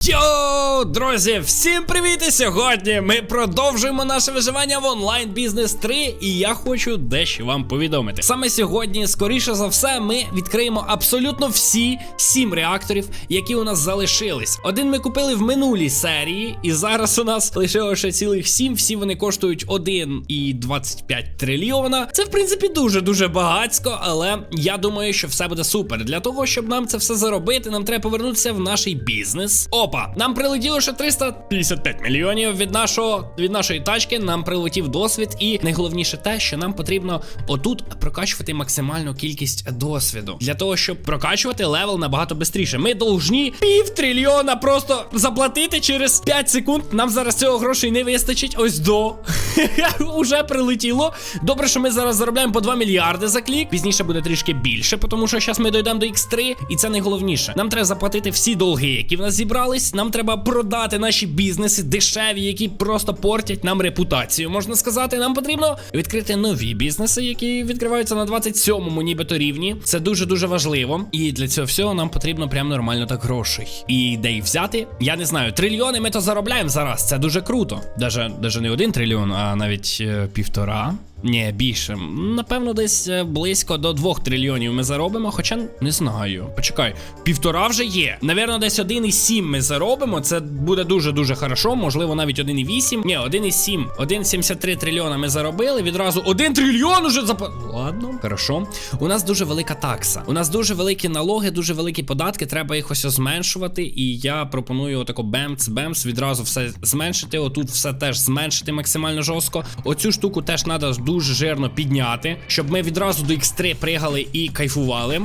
就 Друзі, всім привіт! І сьогодні ми продовжуємо наше виживання в онлайн бізнес 3, і я хочу дещо вам повідомити. Саме сьогодні, скоріше за все, ми відкриємо абсолютно всі сім реакторів, які у нас залишились. Один ми купили в минулій серії, і зараз у нас лишилося цілих сім. Всі вони коштують 1,25 трильйона. Це в принципі дуже дуже багатсько, але я думаю, що все буде супер. Для того, щоб нам це все заробити, нам треба повернутися в наш бізнес. Опа, нам прилетіло ще 355 мільйонів від нашого від нашої тачки. Нам прилетів досвід, і найголовніше те, що нам потрібно отут прокачувати максимальну кількість досвіду для того, щоб прокачувати левел набагато швидше. Ми должні пів трильйона просто заплатити через 5 секунд. Нам зараз цього грошей не вистачить. Ось до уже прилетіло. Добре, що ми зараз заробляємо по 2 мільярди за клік. Пізніше буде трішки більше, тому що зараз ми дійдемо до X3, і це найголовніше. Нам треба заплатити всі долги, які в нас зібрались. Нам треба продати наші бізнеси дешеві, які просто портять нам репутацію. Можна сказати, нам потрібно відкрити нові бізнеси, які відкриваються на 27-му, нібито рівні. Це дуже дуже важливо. І для цього всього нам потрібно прям нормально так грошей. І де їх взяти? Я не знаю. Трильйони ми то заробляємо зараз. Це дуже круто. Даже, даже не один трильйон, а навіть е, півтора. Ні, більше. Напевно, десь е, близько до 2 трильйонів ми заробимо, хоча не знаю. Почекай, півтора вже є. Навірно, десь 1,7 ми заробимо. Це буде дуже-дуже хорошо. Можливо, навіть 1,8. Ні, 1,7. 1,73 трильйона ми заробили. Відразу 1 трильйон уже зап... Ладно, хорошо. У нас дуже велика такса. У нас дуже великі налоги, дуже великі податки. Треба їх ось зменшувати. І я пропоную отако бемц, бемц. Відразу все зменшити. Отут все теж зменшити максимально жорстко. Оцю штуку теж треба дуже жирно підняти, щоб ми відразу до X3 пригали і кайфували.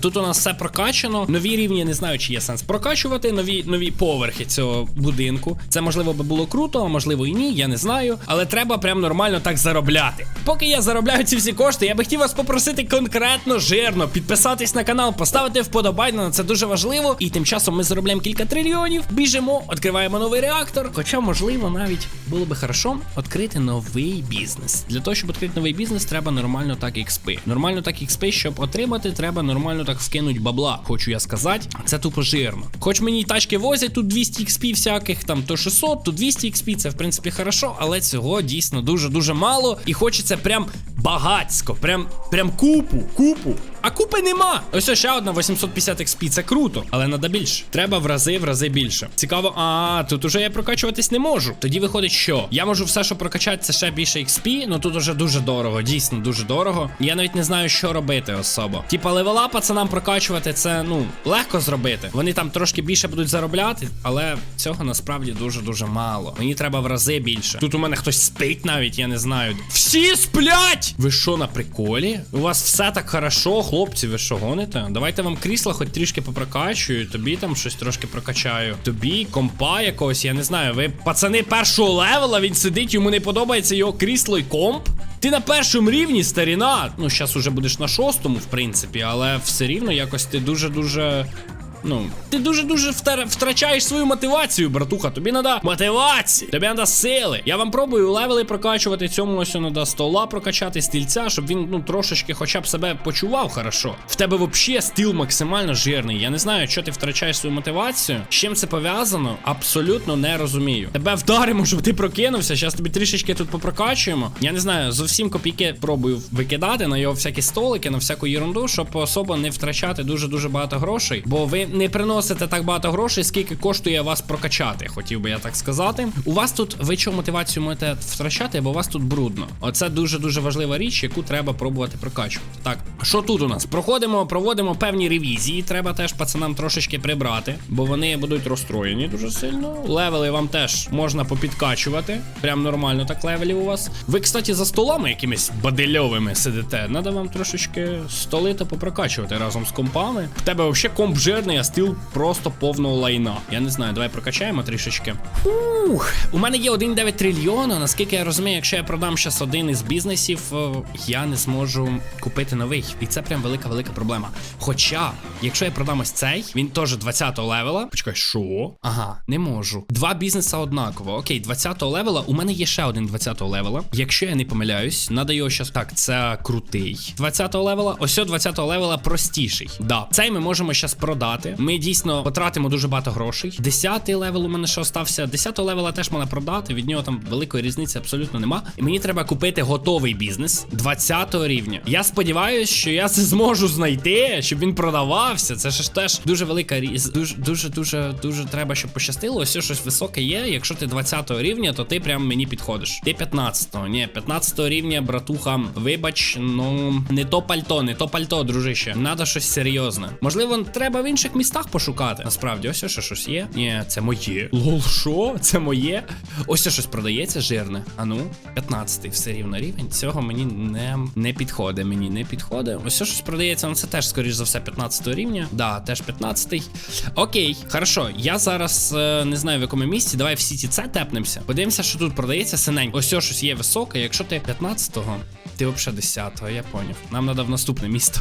Тут у нас все прокачано. Нові рівні не знаю, чи є сенс прокачувати. Нові нові поверхи цього будинку. Це можливо би було круто, а можливо і ні, я не знаю. Але треба прям нормально так заробляти. Поки я заробляю ці всі кошти, я би хотів вас попросити конкретно жирно підписатись на канал, поставити вподобайно, це дуже важливо. І тим часом ми заробляємо кілька трильйонів. Біжимо, відкриваємо новий реактор. Хоча, можливо, навіть було би хорошо відкрити новий бізнес. Для того, щоб відкрити новий бізнес, треба нормально так XP. Нормально так XP, щоб отримати, треба нормально так вкинуть бабла. Хочу я сказати, це тупо жирно. Хоч мені й тачки возять тут 200 XP всяких, там то 600, то 200 XP, це в принципі хорошо, але цього дійсно дуже-дуже мало. І хочеться прям багацько, прям прям купу, купу. А купи нема. Ось ще одна 850 XP, це круто, але треба більше. Треба в рази, в рази більше. Цікаво, а тут уже я прокачуватись не можу. Тоді виходить, що я можу все, що прокачати, це ще більше XP, ну тут уже дуже дорого, дійсно дуже дорого. Я навіть не знаю, що робити особо. Типа левела пацанам прокачувати, це ну легко зробити. Вони там трошки більше будуть заробляти, але цього насправді дуже-дуже мало. Мені треба в рази більше. Тут у мене хтось спить навіть, я не знаю. Всі сплять! Ви що на приколі? У вас все так хорошо, хлопці, ви що гоните? Давайте вам крісла хоч трішки попрокачую. Тобі там щось трошки прокачаю. Тобі компа якогось, я не знаю. Ви пацани першого левела, він сидить, йому не подобається його крісло і комп. Ти на першому рівні, старіна. Ну, зараз уже будеш на шостому, в принципі, але все рівно якось ти дуже-дуже. Ну, ти дуже-дуже втрачаєш свою мотивацію, братуха. Тобі треба мотивації, тобі треба сили. Я вам пробую левели прокачувати. Цьому ось треба стола прокачати, стільця, щоб він ну трошечки хоча б себе почував хорошо. В тебе взагалі стіл максимально жирний. Я не знаю, що ти втрачаєш свою мотивацію. З чим це пов'язано? Абсолютно не розумію. Тебе вдаримо, щоб ти прокинувся. Зараз тобі трішечки тут попрокачуємо. Я не знаю, зовсім копійки пробую викидати на його всякі столики, на всяку ерунду, щоб особо не втрачати дуже-дуже багато грошей. Бо ви не приносите так багато грошей, скільки коштує вас прокачати, хотів би я так сказати. У вас тут ви чого мотивацію можете втрачати, бо у вас тут брудно. Оце дуже дуже важлива річ, яку треба пробувати прокачувати. Так, що тут у нас? Проходимо, проводимо певні ревізії. Треба теж пацанам трошечки прибрати, бо вони будуть розстроєні дуже сильно. Левели вам теж можна попідкачувати. Прям нормально так левелів у вас. Ви, кстати, за столами якимись бадильовими сидите. Надо вам трошечки столи то попрокачувати разом з компами. В тебе взагалі комп жирний, а стіл просто повного лайна. Я не знаю, давай прокачаємо трішечки. Ух, у мене є 1,9 трильйона. Наскільки я розумію, якщо я продам зараз один із бізнесів, е, я не зможу купити новий. І це прям велика велика проблема. Хоча, якщо я продам ось цей, він теж 20-го левела. Почекай, що? Ага, не можу. Два бізнеса однаково. Окей, 20-го левела. У мене є ще один 20-го левела. Якщо я не помиляюсь, надо його щас. Так, це крутий. 20-го левела. Ось 20-го левела простіший. Да, цей ми можемо щас продати. Продати. Ми дійсно потратимо дуже багато грошей. Десятий левел у мене ще остався. Десятого левела теж можна продати. Від нього там великої різниці абсолютно нема. І мені треба купити готовий бізнес 20 рівня. Я сподіваюся, що я це зможу знайти, щоб він продавався. Це ж теж дуже велика різ. Дуже, дуже, дуже, дуже треба, щоб пощастило. Ось щось високе є. Якщо ти 20 рівня, то ти прям мені підходиш. Ти 15-го. Ні, 15 рівня, братуха. Вибач, ну не то пальто, не то пальто, дружище. Надо щось серйозне. Можливо, треба в інших містах пошукати. Насправді, ось ще щось є. Ні, це моє. Лол, що? Це моє. Ось ще щось продається жирне. А ну, 15-й, все рівно рівень. Цього мені не, не підходить. Мені не підходить. Ось ще щось продається, ну це теж, скоріш за все, 15 рівня. Да, теж 15-й. Окей, хорошо. Я зараз е, не знаю в якому місці. Давай в сіті це тепнемося. Подивимося, що тут продається синенько. Ось щось є високе. Якщо ти 15-го, ти взагалі 10-го, я поняв. Нам треба в наступне місто.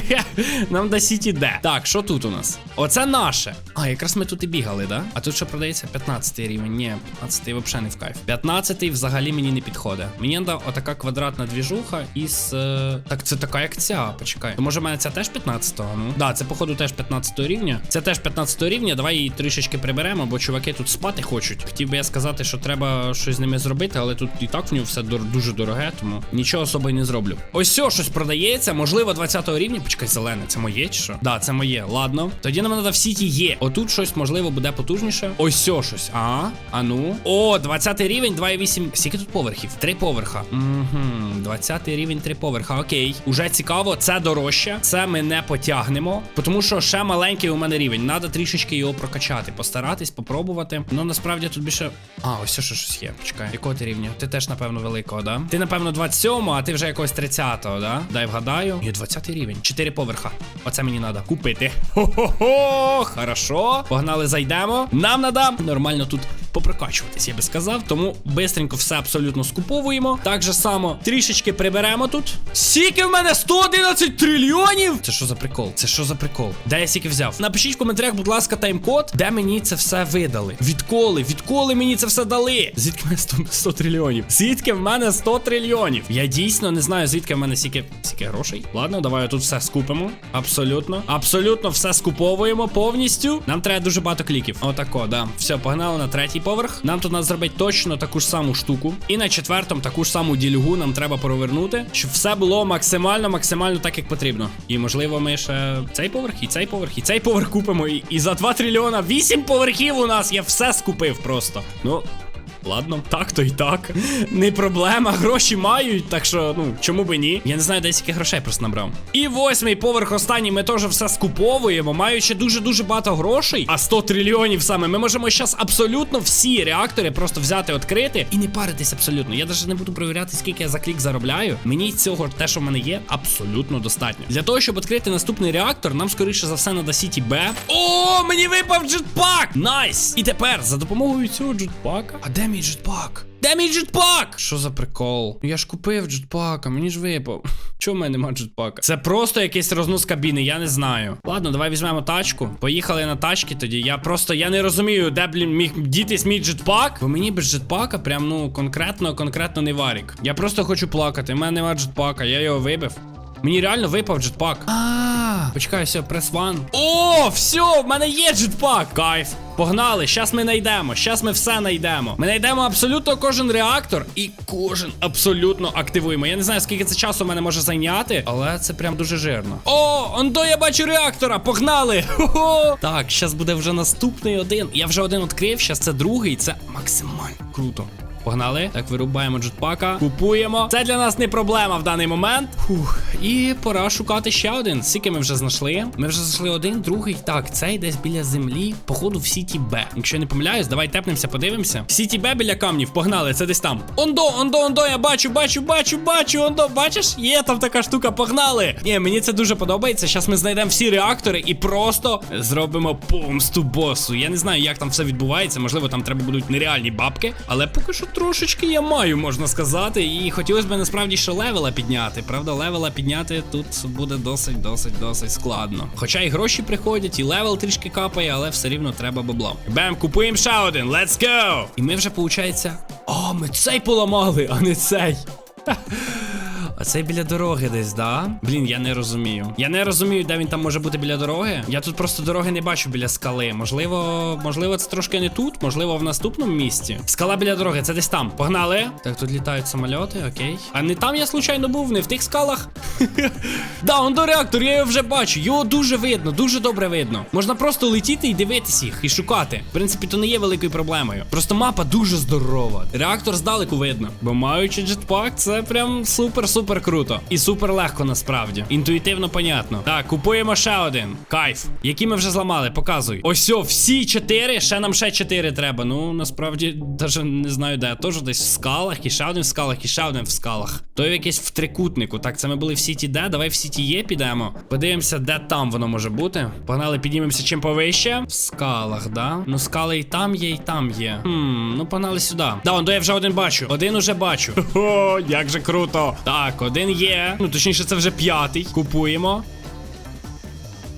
Нам до Сіті Д. Так, що тут у нас? Оце наше. А, якраз ми тут і бігали, да? А тут що продається 15 рівень. Ні, 15 взагалі не в кайф. 15 взагалі мені не підходить. Мені треба отака квадратна двіжуха із. е, Так, це така, як ця. Почекай. То може в мене ця теж 15-го? Ну. Да, це походу теж 15 рівня. Це теж 15 рівня. Давай її трішечки приберемо, бо чуваки тут спати хочуть. Хотів би я сказати, що треба щось з ними зробити, але тут і так в нього все дуже дороге, тому нічого особо не зроблю. Ось все, щось продається, можливо, 20 рівня. Почекай, зелене, це моє чи що? Да, це моє. Ладно. Тоді нам треба в сіті є. Отут щось, можливо, буде потужніше. Ось щось. А, а ну. О, 20 рівень, 2,8. Скільки тут поверхів? Три поверха. Угу. 20 рівень, три поверха. Окей. Уже цікаво, це дорожче. Це ми не потягнемо. Тому що ще маленький у мене рівень. Надо трішечки його прокачати, постаратись, попробувати. Ну насправді тут більше. А, ось ще щось є. Почекай. Якого ти рівня? Ти теж, напевно, великого, да? Ти, напевно, 27, а ти вже якогось 30-го, да? Дай вгадаю. Ні, 20 рівень. 4 поверха. Оце мені треба купити. Хо-хо-хо! Хорошо. Погнали, зайдемо. Нам надам. нормально тут попрокачуватись, я би сказав. Тому бистренько все абсолютно скуповуємо. Так же само трішечки приберемо тут. Скільки в мене 111 трильйонів! Це що за прикол? Це що за прикол? Де я стільки взяв? Напишіть в коментарях, будь ласка, тайм-код, де мені це все видали. Відколи? Відколи мені це все дали? Звідки в мене 100, 100 трильйонів? Звідки в мене 100 трильйонів? Я дійсно не знаю, звідки в мене стільки, стільки грошей. Ладно, давай тут все скупимо. Абсолютно. Абсолютно все скуповуємо повністю. Нам треба дуже багато кліків. Отако, да. Все, погнали на третій поверх. Нам тут треба зробити точно таку ж саму штуку. І на четвертому таку ж саму ділюгу нам треба провернути, щоб все було максимально, максимально так, як потрібно. І можливо, ми ще цей поверх, і цей поверх, і цей поверх купимо. І, і за 2 трильйона 8 поверхів у нас. Я все скупив просто. Ну. Ладно, так то і так. Не проблема, гроші мають, так що, ну, чому би ні? Я не знаю, де скільки грошей просто набрав. І восьмий поверх останній ми теж все скуповуємо, маючи дуже-дуже багато грошей, а 100 трильйонів саме. Ми можемо зараз абсолютно всі реактори просто взяти, відкрити і не паритись абсолютно. Я навіть не буду перевіряти, скільки я за клік заробляю. Мені цього, те, що в мене є, абсолютно достатньо. Для того, щоб відкрити наступний реактор, нам скоріше за все надо Сіті Б. О, мені випав джетпак! Найс! І тепер за допомогою цього джетпака. А де мій джетпак? Де мій джетпак? Що за прикол? Я ж купив джетпака, мені ж випав. Чого в мене нема джетпака? Це просто якийсь рознос кабіни, я не знаю. Ладно, давай візьмемо тачку. Поїхали на тачки тоді. Я просто я не розумію, де, блін, міг дітись мій джетпак. Бо мені без джетпака прям ну конкретно, конкретно не варік. Я просто хочу плакати. У мене нема джетпака, я його вибив. Мені реально випав джетпак. А, почекай, все, прес ван. О, все, в мене є джетпак. Кайф. Погнали, щас ми знайдемо, щас ми все знайдемо. Ми знайдемо абсолютно кожен реактор і кожен абсолютно активуємо. Я не знаю, скільки це часу в мене може зайняти, але це прям дуже жирно. О, ондо я бачу реактора, погнали! Хо-хо! Так, щас буде вже наступний один. Я вже один відкрив, щас це другий, це максимально круто. Погнали. Так, вирубаємо джетпака. Купуємо. Це для нас не проблема в даний момент. Фух. І пора шукати ще один. Скільки ми вже знайшли? Ми вже знайшли один, другий. Так, цей десь біля землі. Походу, в Сіті Б. Якщо не помиляюсь, давай тепнемося, подивимося. Сіті Б біля камнів. Погнали, це десь там. Ондо, ондо, ондо, я бачу, бачу, бачу, бачу, ондо. Бачиш? Є там така штука, погнали. Ні, мені це дуже подобається. Зараз ми знайдемо всі реактори і просто зробимо помсту босу. Я не знаю, як там все відбувається. Можливо, там треба будуть нереальні бабки, але поки що трошечки я маю, можна сказати. І хотілося б насправді ще левела підняти. Правда, левела підняти тут буде досить, досить, досить складно. Хоча і гроші приходять, і левел трішки капає, але все рівно треба бабло. Бем, купуємо ще один, let's go! І ми вже, виходить. О, ми цей поламали, а не цей. А це біля дороги десь, да? Блін, я не розумію. Я не розумію, де він там може бути біля дороги. Я тут просто дороги не бачу біля скали. Можливо, можливо, це трошки не тут, можливо, в наступному місці. Скала біля дороги, це десь там. Погнали. Так, тут літають самоліти, окей. А не там я случайно був, не в тих скалах. Да, он до реактор, я його вже бачу. Його дуже видно, дуже добре видно. Можна просто летіти і дивитись їх, і шукати. В принципі, то не є великою проблемою. Просто мапа дуже здорова. Реактор здалеку видно. Бо маючи джетпак, це прям супер-супер круто. І супер легко насправді. Інтуїтивно понятно. Так, купуємо ще один. Кайф. Які ми вже зламали, показуй. Ось о, всі чотири, ще нам ще чотири треба. Ну, насправді, навіть не знаю де. Теж десь в скалах, і ще один в скалах, і ще один в скалах. То якесь в трикутнику. Так, це ми були в сіті Де. Давай в сіті Є підемо. Подивимося, де там воно може бути. Погнали, піднімемося чим повище. В скалах, да? Ну, скали і там є, і там є. Хм, ну погнали сюди. Да, он, я вже один бачу. Один уже бачу. О, як же круто. Так, один є. Ну, точніше, це вже п'ятий. Купуємо.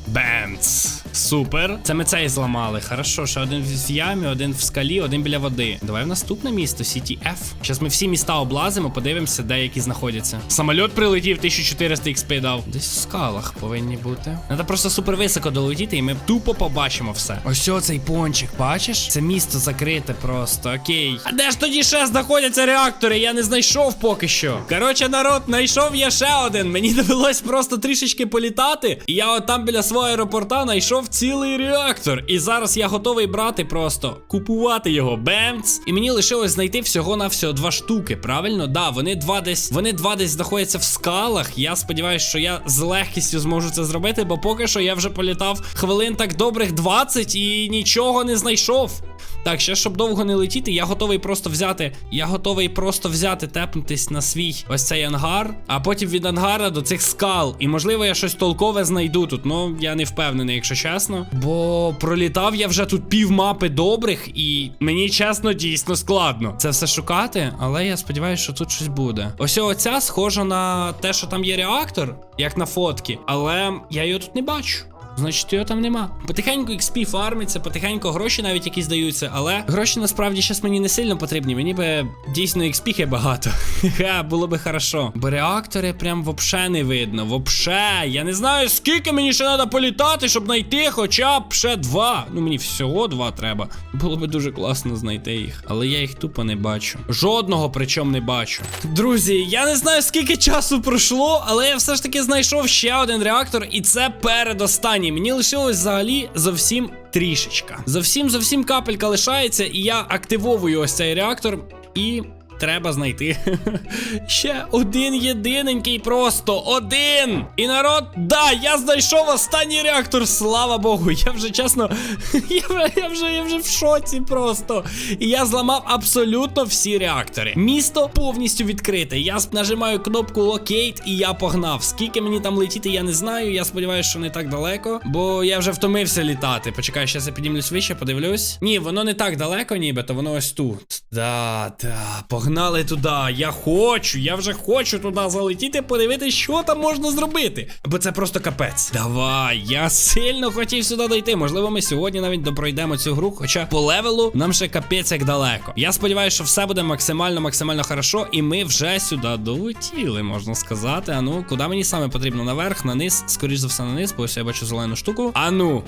Бемц. Супер. Це ми цей зламали. Хорошо, що один в ямі, один в скалі, один біля води. Давай в наступне місто, Сіті F. Зараз ми всі міста облазимо, подивимося, де які знаходяться. Самольот прилетів, 1400 XP дав. Десь в скалах повинні бути. Треба просто супер високо долетіти, і ми тупо побачимо все. Ось цей пончик, бачиш? Це місто закрите просто. Окей. А де ж тоді ще знаходяться реактори? Я не знайшов поки що. Коротше, народ, знайшов я ще один. Мені довелось просто трішечки політати. І я от там біля свого аеропорта знайшов цілий реактор. І зараз я готовий брати просто купувати його. Бемц. І мені лишилось знайти всього на всього два штуки. Правильно? Да, вони два десь. Вони два десь знаходяться в скалах. Я сподіваюся, що я з легкістю зможу це зробити, бо поки що я вже політав хвилин так добрих 20 і нічого не знайшов. Так, ще щоб довго не летіти, я готовий просто взяти. Я готовий просто взяти, тепнутись на свій ось цей ангар, а потім від ангара до цих скал. І можливо я щось толкове знайду тут. Ну я не впевнений, якщо чесно. Бо пролітав я вже тут пів мапи добрих, і мені чесно дійсно складно це все шукати. Але я сподіваюся, що тут щось буде. Ось оця схожа на те, що там є реактор, як на фотки, але я його тут не бачу. Значить, його там нема. Потихеньку XP фармиться, потихеньку гроші навіть якісь даються, але гроші насправді зараз мені не сильно потрібні. Мені би дійсно XP багато. Ха, було би хорошо. Бо реактори прям вообще не видно. Вообще. Я не знаю, скільки мені ще треба політати, щоб знайти хоча б ще два. Ну мені всього два треба. Було би дуже класно знайти їх. Але я їх тупо не бачу. Жодного причому не бачу. Друзі, я не знаю, скільки часу пройшло, але я все ж таки знайшов ще один реактор, і це передостанній. Мені лишилось взагалі зовсім трішечка. Зовсім зовсім капелька лишається, і я активовую ось цей реактор і. Треба знайти ще один єдиненький, просто один. І народ, да, я знайшов останній реактор. Слава Богу. Я вже чесно, я вже, я вже, я вже в шоці просто. І я зламав абсолютно всі реактори. Місто повністю відкрите. Я нажимаю кнопку Locate і я погнав. Скільки мені там летіти, я не знаю. Я сподіваюся, що не так далеко, бо я вже втомився літати. Почекай, зараз я піднімлюсь вище, подивлюсь. Ні, воно не так далеко, ніби, воно ось тут. Да, да, погнали туди. Я хочу, я вже хочу туди залетіти, подивитися, що там можна зробити. Бо це просто капець. Давай, я сильно хотів сюди дойти. Можливо, ми сьогодні навіть допройдемо цю гру, хоча по левелу нам ще капець як далеко. Я сподіваюся, що все буде максимально, максимально хорошо, і ми вже сюди долетіли, можна сказати. А ну, куди мені саме потрібно? Наверх, на низ, скоріш за все, на низ, бо ось я бачу зелену штуку. А ну.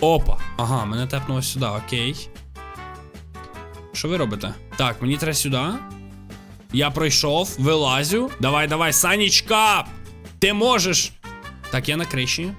Опа. Ага, мене тепнуло сюди, окей. Що ви робите? Так, мені треба сюди. Я пройшов, вилазю. Давай, давай, Санічка! Ти можеш! Так, я на криші.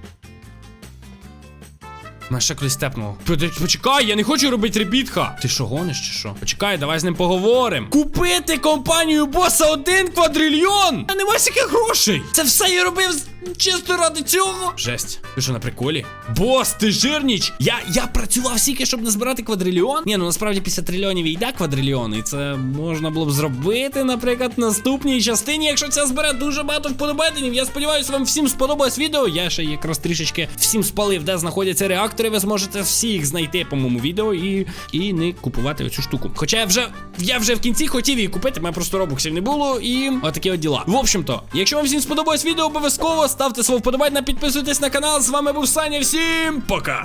Мене ще кудись тепнуло. Почекай, я не хочу робити ребітха. Ти що, гониш чи що? Почекай, давай з ним поговоримо. Купити компанію боса один квадрильйон! А нема стільки грошей! Це все я робив чисто ради цього. Жесть. Ви що на приколі? Бос, ти жирніч! Я, я працював стільки, щоб назбирати квадрильйон. Ні, ну насправді після трильйонів йде квадрильйон. І це можна було б зробити, наприклад, в наступній частині, якщо це збере дуже багато вподобайденів. Я сподіваюся, вам всім сподобалось відео. Я ще якраз трішечки всім спалив, де знаходяться реактори. Ви зможете всі їх знайти по моєму відео і, і не купувати оцю штуку. Хоча я вже я вже в кінці хотів її купити, мене просто робоксів не було. І отакі от діла. В общем-то, якщо вам всім сподобалось відео, обов'язково ставте свого вподобання, підписуйтесь на канал. З вами був Саня. Всім пока!